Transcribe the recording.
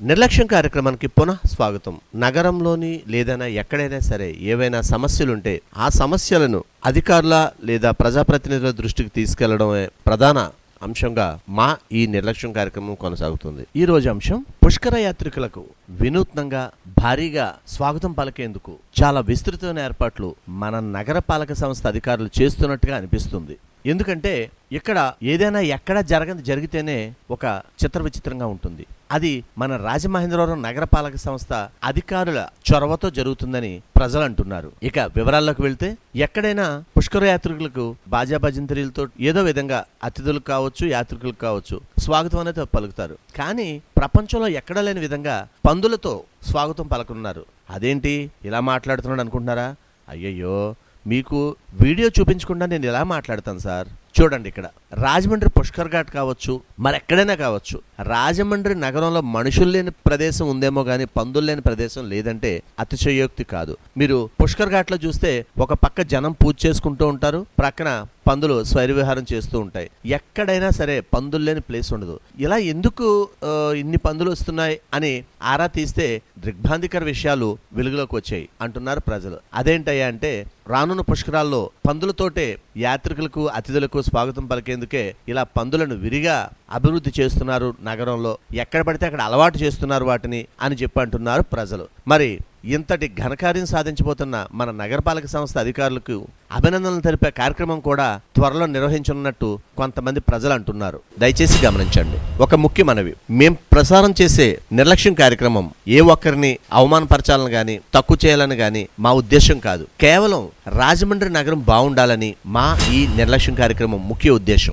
నిర్లక్ష్యం కార్యక్రమానికి పునః స్వాగతం. నగరంలోని లేదైనా ఎక్కడైనా సరే ఏవైనా సమస్యలుంటే ఆ సమస్యలను అధికారుల లేదా ప్రజాప్రతినిధుల దృష్టికి తీసుకెళ్ళడమే ప్రధాన అంశంగా మా ఈ నిర్లక్ష్యం కార్యక్రమం కొనసాగుతుంది. ఈ రోజు అంశం పుష్కర యాత్రికులకు వినూత్నంగా భారీగా స్వాగతం పలికేందుకు చాలా విస్తృతమైన ఏర్పాట్లు మన నగరపాలక సంస్థ అధికారులు చేస్తున్నట్టుగా అనిపిస్తుంది. ఎందుకంటే ఇక్కడ ఏదైనా ఎక్కడ జరగని జరిగితేనే ఒక చిత్ర విచిత్రంగా ఉంటుంది. అది మన రాజమహేంద్రవరం నగరపాలక సంస్థ అధికారుల చొరవతో జరుగుతుందని ప్రజలు అంటున్నారు. ఇక వివరాల్లోకి వెళ్తే ఎక్కడైనా పుష్కర యాత్రికులకు బాజా భజంతరీలతో ఏదో విధంగా అతిథులకు కావచ్చు యాత్రికులకు కావచ్చు స్వాగతం అనేది పలుకుతారు. కానీ ప్రపంచంలో ఎక్కడ లేని విధంగా పందులతో స్వాగతం పలకనున్నారు. అదేంటి ఇలా మాట్లాడుతున్నాడు అనుకుంటున్నారా? అయ్యయ్యో! మీకు వీడియో చూపించకుండా నేను ఎలా మాట్లాడతాను సార్? చూడండి ఇక్కడ. రాజమండ్రి పుష్కర్ ఘాట్ కావచ్చు మరెక్కడైనా కావచ్చు రాజమండ్రి నగరంలో మనుషులు లేని ప్రదేశం ఉందేమో కానీ పందులు లేని ప్రదేశం లేదంటే అతిశయోక్తి కాదు. మీరు పుష్కర్ ఘాట్లో చూస్తే ఒక పక్క జనం పూజ చేసుకుంటూ ఉంటారు ప్రక్కన పందులు స్వైరవిహారం చేస్తూ ఉంటాయి. ఎక్కడైనా సరే పందులు లేని ప్లేస్ ఉండదు. ఇలా ఎందుకు ఇన్ని పందులు వస్తున్నాయి అని ఆరా తీస్తే దిగ్భ్రాంతికర విషయాలు వెలుగులోకి వచ్చాయి అంటున్నారు ప్రజలు. అదేంటయ్యా అంటే రానున్న పుష్కరాల్లో పందులతోటే యాత్రికులకు అతిథులకు స్వాగతం పలికేందుకే ఇలా పందులను విరిగా అభివృద్ధి చేస్తున్నారు నగరంలో. ఎక్కడ పడితే అక్కడ అలవాటు చేస్తున్నారు వాటిని అని చెప్పి అంటున్నారు ప్రజలు. మరి ఇంతటి ఘనకార్యం సాధించబోతున్న మన నగరపాలక సంస్థ అధికారులకు అభినందనలు తెలిపే కార్యక్రమం కూడా త్వరలో నిర్వహించనున్నట్టు కొంతమంది ప్రజలు అంటున్నారు. దయచేసి గమనించండి. ఒక ముఖ్య మనవి. మేం ప్రసారం చేసే నిర్లక్ష్యం కార్యక్రమం ఏ ఒక్కరిని అవమానపరచాలని గాని తక్కువ చేయాలని గాని మా ఉద్దేశం కాదు. కేవలం రాజమండ్రి నగరం బాగుండాలని మా ఈ నిర్లక్ష్యం కార్యక్రమం ముఖ్య ఉద్దేశం